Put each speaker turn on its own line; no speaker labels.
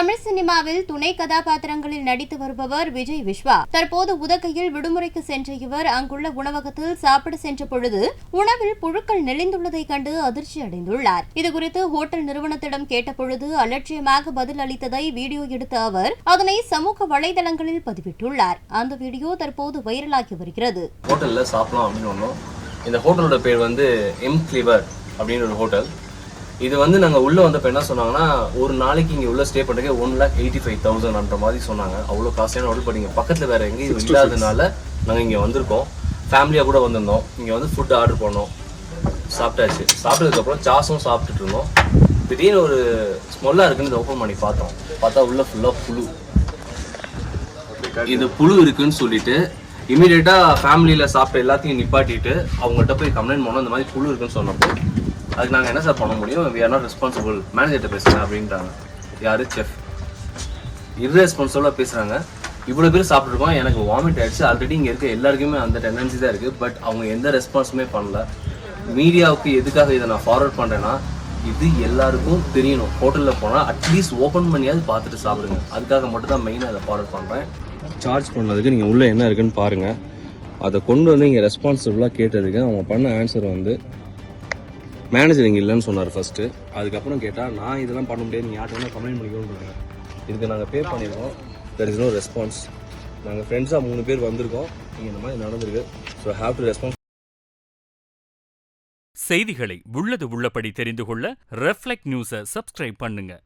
தமிழ் சினிமாவில் துணை கதாபாத்திரங்களில் நடித்து வருபவர் விஜய் விஸ்வா. தற்போது உதகையில் விடுமுறைக்கு சென்ற இவர் அங்குள்ள உணவகத்தில் சாப்பிட சென்ற பொழுது உணவில் புழுக்கள் நெளிந்துள்ளதை கண்டு அதிர்ச்சி அடைந்துள்ளார். இதுகுறித்து ஹோட்டல் நிறுவனத்திடம் கேட்டபொழுது அலட்சியமாக பதில் அளித்ததை வீடியோ எடுத்த அவர் அதனை சமூக வலைதளங்களில் பதிவிட்டுள்ளார். அந்த வீடியோ தற்போது வைரலாகி வருகிறது.
ஹோட்டல்ல சாப்பிடலாம் அப்படின்னு இந்த ஹோட்டலோட பேர் வந்து எம் கிளிவர் அப்படின்னு ஒரு ஹோட்டல். இது வந்து நாங்கள் உள்ளே வந்தப்போ என்ன சொன்னாங்கன்னா ஒரு நாளைக்கு இங்கே உள்ள ஸ்டே பண்ணுறதுக்கு ஒன் லேக் எயிட்டி ஃபைவ் தௌசண்ட்ன்ற மாதிரி சொன்னாங்க. அவ்வளோ காஸ்ட்லியான ஹோட்டல் பட் இங்கே பக்கத்தில் வேறு எங்கேயும் இல்லாததுனால நாங்கள் இங்கே வந்திருக்கோம். ஃபேமிலியாக கூட வந்திருந்தோம். இங்கே வந்து ஃபுட் ஆர்டர் பண்ணோம். சாப்பிட்டாச்சு. சாப்பிட்டதுக்கப்புறம் சாஸும் சாப்பிட்டுட்டு இருந்தோம். திடீர்னு ஒரு ஸ்மெல்லாக இருக்குன்னு இதை ஓப்பன் பண்ணி பார்த்தோம். பார்த்தா உள்ள ஃபுல்லாக புழு. இது புழு இருக்குன்னு சொல்லிட்டு இமீடியட்டா ஃபேமிலியில சாப்பிட்ட எல்லாத்தையும் நிப்பாட்டிட்டு அவங்கள்ட்ட போய் கம்ப்ளைண்ட் பண்ணோம். இந்த மாதிரி புழு இருக்குன்னு சொன்னப்போ அதுக்கு நாங்கள் என்ன சார் பண்ண முடியும்? வி ஆர் நாட் ரெஸ்பான்சிபிள் மேனேஜர்கிட்ட பேசுகிறேன் அப்படின்றாங்க. யாரு? செஃப் இர்ரெஸ்பான்சிபிளாக பேசுகிறாங்க இவ்வளோ பேர் சாப்பிட்ருக்கோம் எனக்கு வாமிட் ஆயிடுச்சு. ஆல்ரெடி இங்கே இருக்க எல்லாருக்குமே அந்த டெண்டன்சி தான் இருக்குது பட் அவங்க எந்த ரெஸ்பான்ஸுமே பண்ணல. மீடியாவுக்கு எதுக்காக இதை நான் ஃபார்வர்ட் பண்ணுறேன்னா இது எல்லாருக்கும் தெரியணும். ஹோட்டலில் போனால் அட்லீஸ்ட் ஓப்பன் பண்ணியாவது பார்த்துட்டு சாப்பிடுங்க. அதுக்காக மட்டும் தான் மெயினாக அதை ஃபார்வர்ட் பண்ணுறேன் சார்ஜ் பண்ணதுக்கு நீங்கள் உள்ளே என்ன இருக்குன்னு பாருங்கள் அதை கொண்டு வந்து இங்கே ரெஸ்பான்சிபிளாக கேட்டதுக்கு அவங்க பண்ண ஆன்சர் வந்து மேனேஜர் இங்கே இல்லைன்னு சொன்னார் ஃபஸ்ட்டு அதுக்கப்புறம் கேட்டால் நான் இதெல்லாம் பண்ண முடியாது. நீ யார்கிட்ட வேணால் கம்ப்ளைண்ட் பண்ணிக்கணும்னு இதுக்கு நாங்கள் பே பண்ணியிருக்கோம் தெர் இஸ் நோ ரெஸ்பான்ஸ் நாங்கள் ஃப்ரெண்ட்ஸாக மூணு பேர் வந்திருக்கோம். இங்கே இந்த மாதிரி நடந்திருக்கு. ஸோ ஹாவ் டு ரெஸ்பான்ஸ்
செய்திகளை உள்ளது உள்ளபடி தெரிந்து கொள்ள ரெஃப்ளெக்ட் நியூஸை சப்ஸ்கிரைப் பண்ணுங்கள்